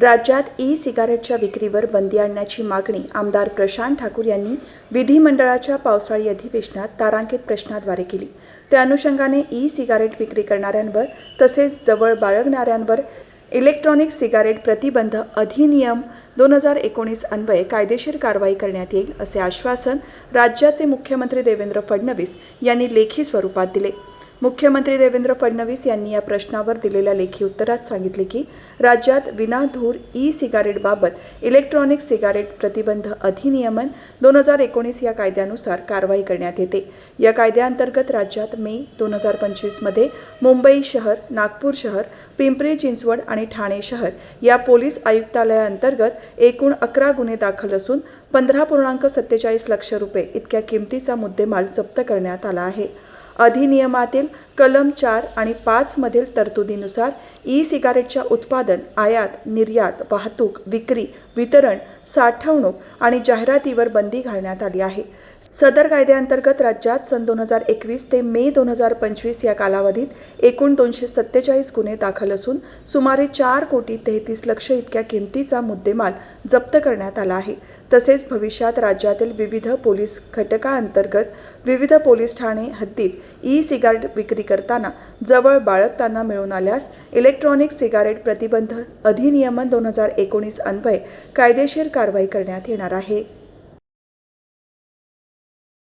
राज्यात ई सिगारेटच्या विक्रीवर बंदी आणण्याची मागणी आमदार प्रशांत ठाकूर यांनी विधिमंडळाच्या पावसाळी अधिवेशनात तारांकित प्रश्नाद्वारे केली. त्या अनुषंगाने ई सिगारेट विक्री करणाऱ्यांवर तसेच जवळ बाळगणाऱ्यांवर इलेक्ट्रॉनिक सिगारेट प्रतिबंध अधिनियम दोन हजार एकोणीस अन्वये कायदेशीर कारवाई करण्यात येईल असे आश्वासन राज्याचे मुख्यमंत्री देवेंद्र फडणवीस यांनी लेखी स्वरूपात दिले. मुख्यमंत्री देवेंद्र फडणवीस यांनी या प्रश्नावर दिलेल्या लेखी उत्तरात सांगितले की राज्यात विनाधूर ई सिगारेटबाबत इलेक्ट्रॉनिक सिगारेट प्रतिबंध अधिनियमन दोन हजार एकोणीस या कायद्यानुसार कारवाई करण्यात येते. या कायद्याअंतर्गत राज्यात मे दोन हजार पंचवीसमध्ये मुंबई शहर नागपूर शहर पिंपरी चिंचवड आणि ठाणे शहर या पोलीस आयुक्तालयाअंतर्गत एकूण अकरा गुन्हे दाखल असून पंधरा पूर्णांक सत्तेचाळीस लक्ष रुपये इतक्या किमतीचा मुद्देमाल जप्त करण्यात आला आहे. अधिनियमातील कलम चार आणि पाचमधील तरतुदीनुसार ई सिगारेटच्या उत्पादन आयात निर्यात वाहतूक विक्री वितरण साठवणूक आणि जाहिरातीवर बंदी घालण्यात आली आहे. सदर कायद्याअंतर्गत राज्यात सन दोन हजार एकवीस ते मे दोन हजार पंचवीस या कालावधीत एकूण दोनशे सत्तेचाळीस गुन्हे दाखल असून सुमारे चार कोटी तेहतीस लक्ष इतक्या किमतीचा मुद्देमाल जप्त करण्यात आला आहे. तसेच भविष्यात राज्यातील विविध पोलीस घटकाअंतर्गत विविध पोलीस ठाणे हद्दीत ई सिगारेट विक्री करताना जवळ बाळगताना मिळून आल्यास इलेक्ट्रॉनिक सिगारेट प्रतिबंध अधिनियमन दोन हजार एकोणीस अन्वये कायदेशीर कारवाई करण्यात येणार आहे.